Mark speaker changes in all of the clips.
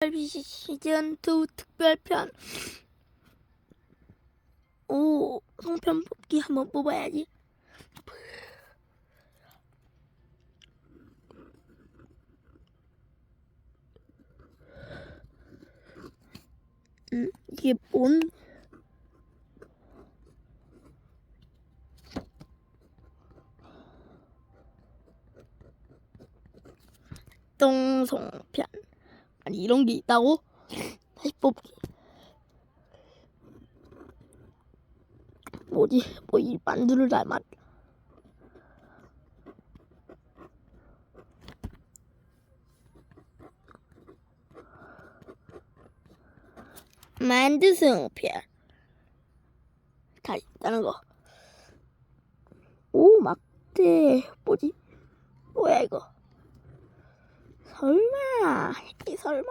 Speaker 1: RBC 시즌 2 특별편 오 송편 뽑기 한번 뽑아야지. 음 이게 뭔? 똥송편 아니 이런 게 있다고? 다시 뽑기 뭐지? 뭐 이 만두를 닮았 만두 송편 다 있다는 거. 오 막대 뭐지? 뭐야 이거? 설마 이 설마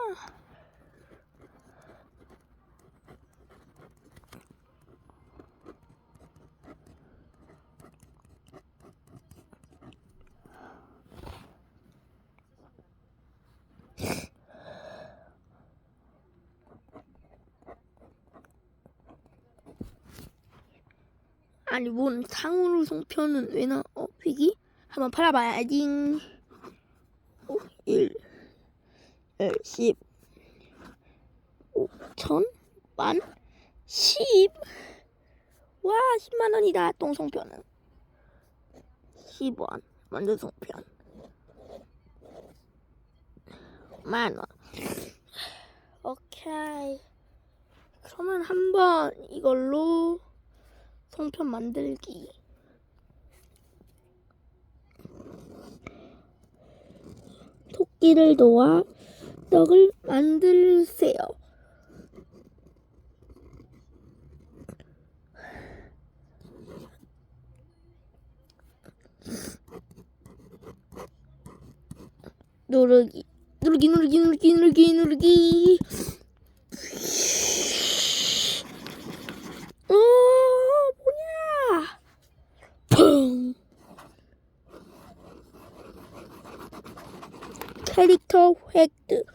Speaker 1: 아니 뭔 상으로 송편은 왜 나? 어 휘기? 한번 팔아봐야지. 오, 1 열, 십, 오천, 만, 십. 와, 십만 원이다. 똥송편은. 십 원. 만두송편. 만 원. 오케이. 그러면 한번 이걸로 송편 만들기. 토끼를 놓아 떡을 만들세요. 누르기, 누르기, 누르기, 누르기, 누르기, 누르기. 어, 뭐냐? 펑. 캐릭터 획득.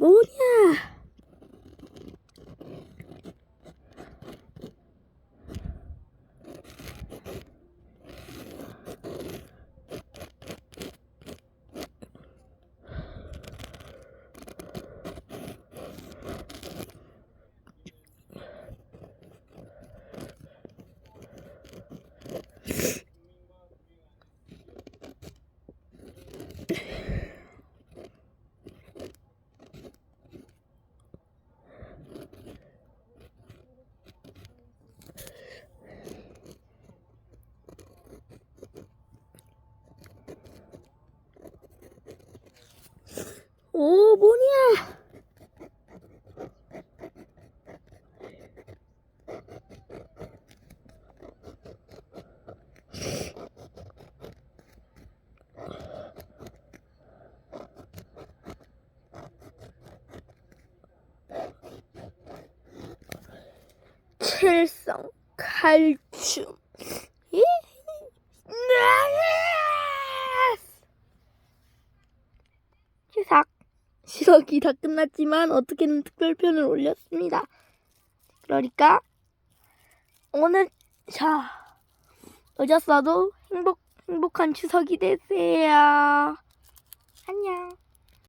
Speaker 1: 뭐냐? 오, 뭐냐? 칠성 칼춤. 이? 시작. 시석이 다 끝났지만 어떻게든 특별편을 올렸습니다. 그러니까 오늘 자 늦었어도 행복 행복한 추석이 되세요. 안녕.